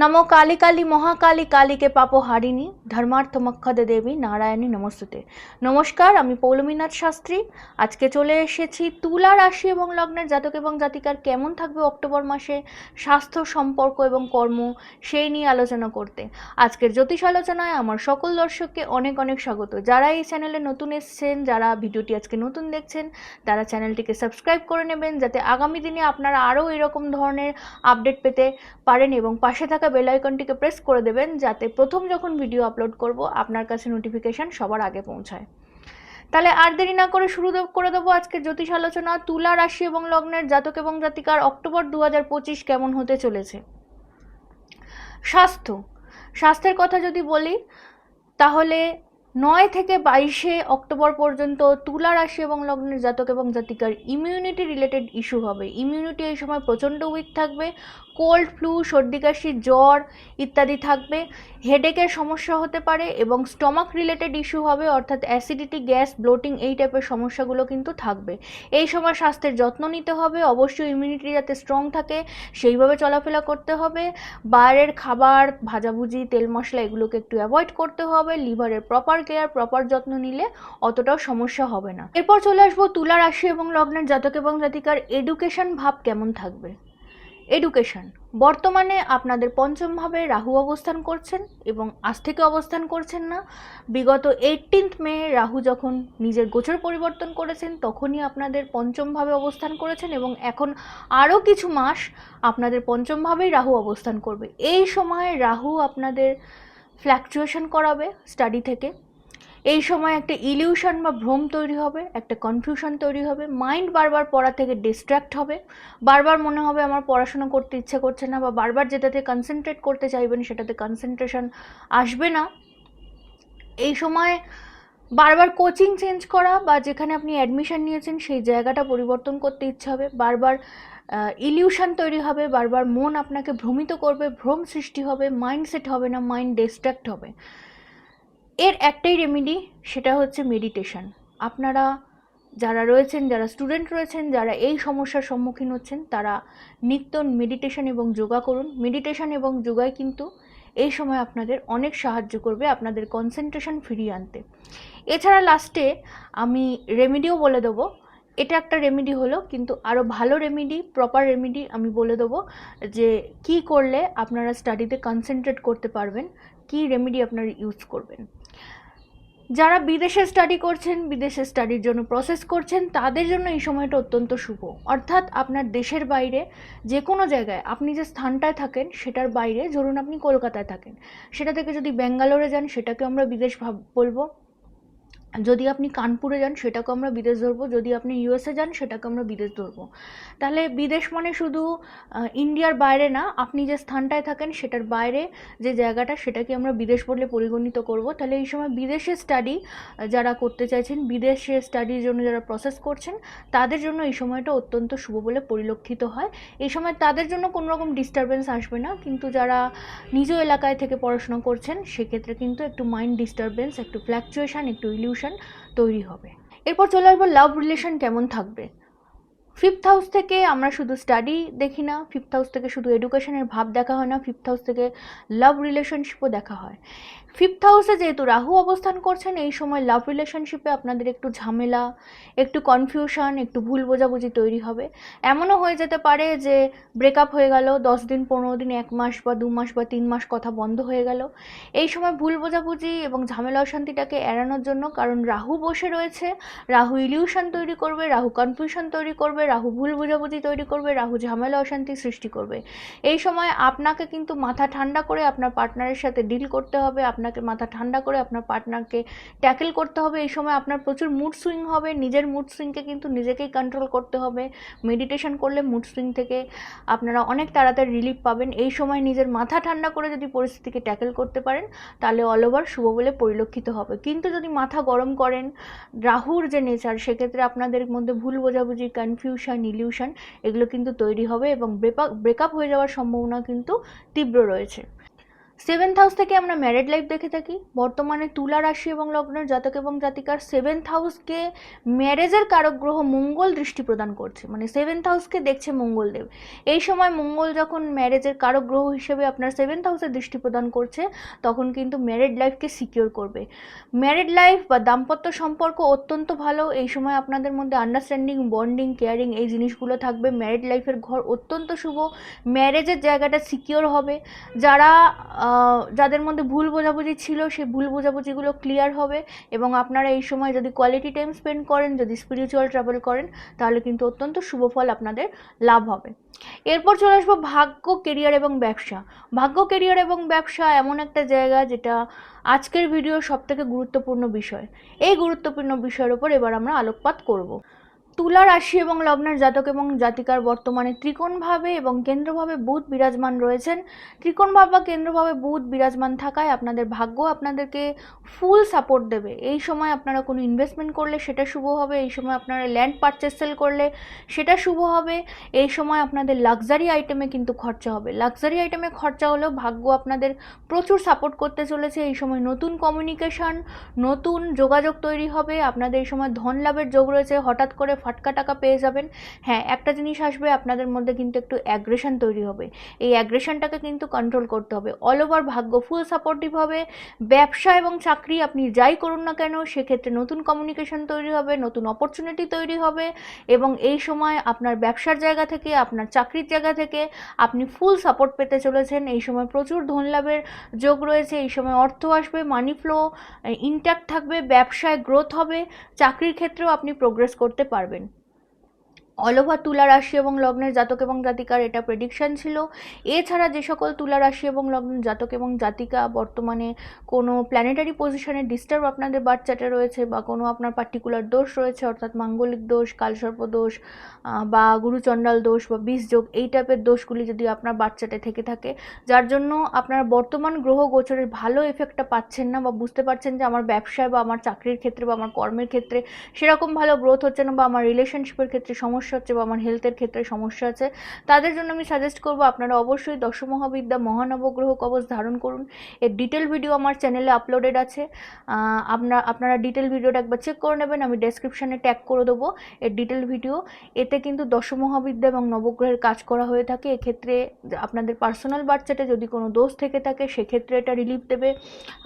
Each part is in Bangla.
নমো কালী কালী মহাকালী কালীকে পাপ হারিণী ধর্মার্থ মক্ষদে দেবী নারায়ণী নমস্তুতে নমস্কার আমি পৌলমীনাথ শাস্ত্রী আজকে চলে এসেছি তুলা রাশি এবং লগ্নের জাতক এবং জাতিকার কেমন থাকবে অক্টোবর মাসে, স্বাস্থ্য, সম্পর্ক এবং কর্ম, সেই নিয়ে আলোচনা করতে। আজকের জ্যোতিষ আলোচনায় আমার সকল দর্শককে অনেক অনেক স্বাগত। যারা এই চ্যানেলে নতুন এসছেন, যারা ভিডিওটি আজকে নতুন দেখছেন, তারা চ্যানেলটিকে সাবস্ক্রাইব করে নেবেন, যাতে আগামী দিনে আপনারা আরও এরকম ধরনের আপডেট পেতে পারেন এবং পাশে থাকা বেল আইকনটিকে প্রেস করে দেবেন যাতে প্রথম যখন ভিডিও আপলোড করব, আপনার কাছে নোটিফিকেশন সবার আগে পৌঁছায়। তাহলে আর দেরি না করে শুরু করে দেবো আজকের জ্যোতিষ আলোচনা। তুলা রাশি এবং লগ্নের জাতক এবং জাতিকার অক্টোবর দু হাজার পঁচিশ কেমন হতে চলেছে? স্বাস্থ্য। স্বাস্থ্যের কথা যদি বলি, তাহলে নয় থেকে বাইশে অক্টোবর পর্যন্ত তুলা রাশি এবং লগ্নের জাতক এবং জাতিকার ইমিউনিটি রিলেটেড ইস্যু হবে। ইমিউনিটি এই সময় প্রচণ্ড উইক থাকবে। কোল্ড ফ্লু সর্দি কাশি, জ্বর ইত্যাদি থাকবে। হেডেকের সমস্যা হতে পারে এবং স্টমাক রিলেটেড ইস্যু হবে, অর্থাৎ অ্যাসিডিটি গ্যাস ব্লোটিং এই টাইপের সমস্যাগুলো কিন্তু থাকবে। এই সময় স্বাস্থ্যের যত্ন নিতে হবে, অবশ্যই ইমিউনিটি যাতে স্ট্রং থাকে, সেইভাবে চলাফেরা করতে হবে। বাইরের খাবার, ভাজাভুজি, তেল মশলা এগুলোকে একটু অ্যাভয়েড করতে হবে। লিভারের প্রপার কেয়ার প্রপার যত্ন নিলে অতটাও সমস্যা হবে না। এরপর চলে আসব তুলা রাশি এবং লগ্নের জাতক এবং জাতিকার এডুকেশন ভাব কেমন থাকবে? এডুকেশন বর্তমানে আপনাদের পঞ্চমভাবে রাহু অবস্থান করছেন এবং আজ থেকে অবস্থান করছেন না। বিগত এইটিন্থ মে রাহু যখন নিজের গোচর পরিবর্তন করেছেন, তখনই আপনাদের পঞ্চমভাবে অবস্থান করেছেন এবং এখন আরও কিছু মাস আপনাদের পঞ্চমভাবেই রাহু অবস্থান করবে। এই সময় রাহু আপনাদের ফ্ল্যাকচুয়েশন করাবে স্টাডি থেকে। এই সময় একটা ইলিউশন বা ভ্রম তৈরি হবে, একটা কনফিউশন তৈরি হবে মাইন্ড বারবার পড়া থেকে ডিস্ট্র্যাক্ট হবে, বারবার মনে হবে আমার পড়াশোনা করতে ইচ্ছে করছে না বা বারবার যেটাতে কনসেন্ট্রেট করতে চাইবেন সেটাতে কনসেন্ট্রেশন আসবে না। এই সময় বারবার কোচিং চেঞ্জ করা বা যেখানে আপনি অ্যাডমিশন নিয়েছেন সেই জায়গাটা পরিবর্তন করতে ইচ্ছে হবে, বারবার ইলিউশন তৈরি হবে, বারবার মন আপনাকে ভ্রমিত করবে, ভ্রম সৃষ্টি হবে মাইন্ডসেট হবে না মাইন্ড ডিস্ট্র্যাক্ট হবে। এর একটাই রেমেডি সেটা হচ্ছে মেডিটেশন আপনারা যারা রয়েছেন, যারা স্টুডেন্ট রয়েছেন, যারা এই সমস্যার সম্মুখীন হচ্ছেন, তারা নিত্য মেডিটেশন এবং যোগা করুন। মেডিটেশন এবং যোগায় কিন্তু এই সময় আপনাদের অনেক সাহায্য করবে আপনাদের কনসেন্ট্রেশন ফিরিয়ে আনতে। এছাড়া লাস্টে আমি রেমেডিও বলে দেবো। এটা একটা রেমেডি হলো, কিন্তু আরও ভালো রেমেডি প্রপার রেমেডি আমি বলে দেবো যে কি করলে আপনারা স্টাডিতে কনসেন্ট্রেট করতে পারবেন। কি রেমেডি আপনারা ইউজ করবেন? যারা বিদেশে স্টাডি করছেন, বিদেশে স্টাডির জন্য প্রসেস করছেন, তাদের জন্য এই সময়টা অত্যন্ত শুভ। অর্থাৎ আপনার দেশের বাইরে যে কোনো জায়গায় আপনি যে স্থানটায় থাকেন, সেটার বাইরে, ধরুন আপনি কলকাতায় থাকেন, সেটা থেকে যদি ব্যাঙ্গালোরে যান সেটাকে আমরা বিদেশ ভাব, বলব। যদি আপনি কানপুরে যান সেটাকে আমরা বিদেশ ধরবো। যদি আপনি ইউএসএ যান সেটাকে আমরা বিদেশ ধরবো। তাহলে বিদেশ মানে শুধু ইন্ডিয়ার বাইরে না, আপনি যে স্থানটায় থাকেন, সেটার বাইরে যে জায়গাটা, সেটাকে আমরা বিদেশ বলে পরিগণিত করব। তাহলে এই সময় বিদেশে স্টাডি যারা করতে চাইছেন, বিদেশে স্টাডির জন্য যারা প্রসেস করছেন, তাদের জন্য এই সময়টা অত্যন্ত শুভ বলে পরিলক্ষিত হয়। এই সময় তাদের জন্য কোনো রকম ডিস্টারবেন্স আসবে না, কিন্তু যারা নিজ এলাকায় থেকে পড়াশোনা করছেন, সেক্ষেত্রে কিন্তু একটু মাইন্ড ডিস্টারবেন্স একটু ফ্ল্যাকচুয়েশন একটু ইলিউশন তৈরি হবে। এরপর চলে আসব লাভ রিলেশন কেমন থাকবে। ফিফথ হাউস থেকে আমরা শুধু স্টাডি দেখি না ফিফথ হাউস থেকে শুধু এডুকেশনের ভাব দেখা হয় না ফিফথ হাউস থেকে লাভ রিলেশনশিপও দেখা হয়। ফিফথ হাউসে যেহেতু রাহু অবস্থান করছেন, এই সময় লাভ রিলেশনশিপে আপনাদের একটু ঝামেলা, একটু কনফিউশন একটু ভুল বোঝাবুঝি তৈরি হবে। এমনও হয়ে যেতে পারে যে ব্রেকআপ হয়ে গেল, দশ দিন, পনেরো দিন, এক মাস বা দু মাস বা তিন মাস কথা বন্ধ হয়ে গেল। এই সময় ভুল বোঝাবুঝি এবং ঝামেলা অশান্তিটাকে এড়ানোর জন্য কারণ রাহু বসে রয়েছে, রাহু ইলিউশন তৈরি করবে, রাহু কনফিউশন তৈরি করবে, রাহু ভুল বোঝাবুঝি তৈরি করবে, রাহু ঝামেলা অশান্তি সৃষ্টি করবে। এই সময় আপনাকে কিন্তু মাথা ঠান্ডা করে আপনার পার্টনারের সাথে ডিল করতে হবে আপনাকে মাথা ঠান্ডা করে আপনার পার্টনারকে ট্যাকেল করতে হবে। এই সময় আপনার প্রচুর মুড সুইং হবে, নিজের মুড সুইংকে কিন্তু নিজেকেই কন্ট্রোল করতে হবে। মেডিটেশন করলে মুড সুইং থেকে আপনারা অনেক তাড়াতাড়ি রিলিফ পাবেন। এই সময় নিজের মাথা ঠান্ডা করে যদি পরিস্থিতিকে ট্যাকেল করতে পারেন, তাহলে অল ওভার শুভ বলে পরিলক্ষিত হবে। কিন্তু যদি মাথা গরম করেন, রাহুর যে নেচার সেক্ষেত্রে আপনাদের মধ্যে ভুল বোঝাবুঝি কনফিউশন ইলিউশন এগুলো কিন্তু তৈরি হবে এবং ব্রেকআপ হয়ে যাওয়ার সম্ভাবনা কিন্তু তীব্র রয়েছে। সেভেন্থ হাউস থেকে আমরা ম্যারেড লাইফ দেখে থাকি। বর্তমানে তুলা রাশি এবং লগ্নের জাতক এবং জাতিকার সেভেন্থ হাউসকে ম্যারেজের কারক গ্রহ মঙ্গল দৃষ্টি প্রদান করছে। মানে সেভেন্থ হাউসকে দেখছে মঙ্গলদেব। এই সময় মঙ্গল যখন ম্যারেজের কারক গ্রহ হিসেবে আপনার সেভেন্থ হাউসে দৃষ্টি প্রদান করছে, তখন কিন্তু ম্যারেড লাইফকে সিকিওর করবে। ম্যারেড লাইফ বা দাম্পত্য সম্পর্ক অত্যন্ত ভালো। এই সময় আপনাদের মধ্যে আন্ডারস্ট্যান্ডিং বন্ডিং কেয়ারিং এই জিনিসগুলো থাকবে। ম্যারেড লাইফের ঘর অত্যন্ত শুভ। ম্যারেজের জায়গাটা সিকিওর হবে। যারা যাদের মধ্যে ভুল বোঝাবুঝি ছিল, সেই ভুল বোঝাবুঝিগুলো ক্লিয়ার হবে এবং আপনারা এই সময় যদি কোয়ালিটি টাইম স্পেন্ড করেন, যদি স্পিরিচুয়াল ট্রাভেল করেন, তাহলে কিন্তু অত্যন্ত শুভ ফল আপনাদের লাভ হবে। এরপর চলে আসব ভাগ্য কেরিয়ার এবং ব্যবসা। ভাগ্য কেরিয়ার এবং ব্যবসা এমন একটা জায়গা যেটা আজকের ভিডিও সব থেকে গুরুত্বপূর্ণ বিষয়। এই গুরুত্বপূর্ণ বিষয়ের উপর এবার আমরা আলোকপাত করব। তুলা রাশি এবং লগ্নের জাতক এবং জাতিকার বর্তমানে ত্রিকোণভাবে এবং কেন্দ্রভাবে বুধ বিরাজমান রয়েছেন। ত্রিকোণভাব বা কেন্দ্রভাবে বুধ বিরাজমান থাকায় আপনাদের ভাগ্য আপনাদেরকে ফুল সাপোর্ট দেবে। এই সময় আপনারা কোনো ইনভেস্টমেন্ট করলে সেটা শুভ হবে, এই সময় আপনারা ল্যান্ড পারচেস সেল করলে সেটা শুভ হবে, এই সময় আপনাদের লাক্সারি আইটেমে কিন্তু খরচা হবে। লাক্সারি আইটেমে খরচা হলেও ভাগ্য আপনাদের প্রচুর সাপোর্ট করতে চলেছে। এই সময় নতুন কমিউনিকেশন নতুন যোগাযোগ তৈরি হবে, আপনাদের এই সময় ধন লাভের যোগ রয়েছে। হঠাৎ করে ফাটকা টাকা পেয়ে যাবেন। হ্যাঁ একটা জিনিস আসবে, আপনাদের মধ্যে কিন্তু একটু অ্যাগ্রেশন তৈরি হবে। এই অ্যাগ্রেশনটাকে কিন্তু কন্ট্রোল করতে হবে। অল ওভার ভাগ্য ফুল সাপোর্টিভ হবে। ব্যবসা এবং চাকরি আপনি যাই করুন না কেন, সেক্ষেত্রে নতুন কমিউনিকেশন তৈরি হবে, নতুন অপরচুনিটি তৈরি হবে এবং এই সময় আপনার ব্যবসার জায়গা থেকে, আপনার চাকরির জায়গা থেকে আপনি ফুল সাপোর্ট পেতে চলেছেন। এই সময় প্রচুর ধন লাভের যোগ রয়েছে, এই সময় অর্থ আসবে মানি ফ্লো ইনট্যাক্ট থাকবে, ব্যবসায় গ্রোথ হবে, চাকরির ক্ষেত্রেও আপনি প্রোগ্রেস করতে পারবেন। অল তুলা রাশি এবং লগ্নের জাতক এবং জাতিকার এটা প্রেডিকশন ছিল। এছাড়া যে সকল তুলা রাশি এবং লগ্নের জাতক এবং জাতিকা বর্তমানে কোনো প্ল্যানেটারি পজিশনে ডিস্টার্ব আপনাদের বাচ্চাটা রয়েছে বা কোনো আপনার পার্টিকুলার দোষ রয়েছে, অর্থাৎ মাঙ্গলিক দোষ, কালসর্প দোষ বা গুরুচণ্ডাল দোষ বা বিষ যোগ এই টাইপের দোষগুলি যদি আপনার বাচ্চাটা থেকে থাকে, যার জন্য আপনার বর্তমান গ্রহ গোচরের ভালো এফেক্টটা পাচ্ছেন না বা বুঝতে পারছেন যে আমার ব্যবসায় বা আমার চাকরির ক্ষেত্রে বা আমার কর্মের ক্ষেত্রে সেরকম ভালো গ্রোথ হচ্ছে না বা আমার রিলেশনশিপের ক্ষেত্রে সমস্যা হচ্ছে বা আমার হেলথের ক্ষেত্রে সমস্যা আছে, তাদের জন্য আমি সাজেস্ট করব আপনারা অবশ্যই দশমহাবিদ্যা মহানবগ্রহ কবচ ধারণ করুন। এর ডিটেল ভিডিও আমার চ্যানেলে আপলোডেড আছে। আপনার আপনারা ডিটেল ভিডিওটা একবার চেক করে নেবেন, আমি ডেসক্রিপশানে ট্যাগ করে দেবো এর ডিটেল ভিডিও এতে কিন্তু দশমহাবিদ্যা এবং নবগ্রহের কাজ করা হয়ে থাকে। এক্ষেত্রে আপনাদের পার্সোনাল বাচ্চাতে যদি কোনো দোষ থেকে থাকে, সেক্ষেত্রে এটা রিলিফ দেবে।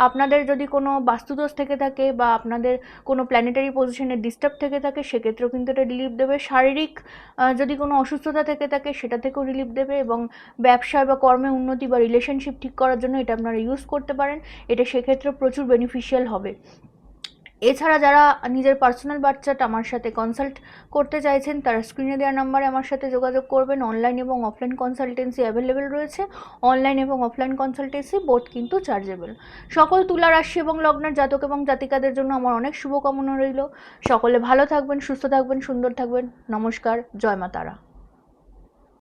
আপনাদের যদি কোনো বাস্তুদোষ থেকে থাকে বা আপনাদের কোনো প্ল্যানেটারি পজিশনে ডিস্টার্ব থেকে থাকে, সেক্ষেত্রেও কিন্তু এটা রিলিফ দেবে। শারীরিক আহ, যদি কোনো অসুস্থতা থেকে থাকে সেটা থেকেও রিলিফ দেবে এবং ব্যবসায় বা কর্মে উন্নতি বা রিলেশনশিপ ঠিক করার জন্য এটা আপনারা ইউজ করতে পারেন। এটা সেক্ষেত্রে প্রচুর বেনিফিশিয়াল হবে। এছাড়া যারা নিজের পার্সোনাল বাচ্চাটা আমার সাথে কনসাল্ট করতে চাইছেন, তারা স্ক্রিনে দেওয়া নাম্বারে আমার সাথে যোগাযোগ করবেন। অনলাইন এবং অফলাইন কনসালটেন্সি অ্যাভেলেবেল রয়েছে। অনলাইন এবং অফলাইন কনসালটেন্সি বোথ কিন্তু চার্জেবল সকল তুলা রাশি এবং লগ্নের জাতক এবং জাতিকাদের জন্য আমার অনেক শুভকামনা রইল। সকলে ভালো থাকবেন, সুস্থ থাকবেন, সুন্দর থাকবেন। নমস্কার, জয় মা তারা।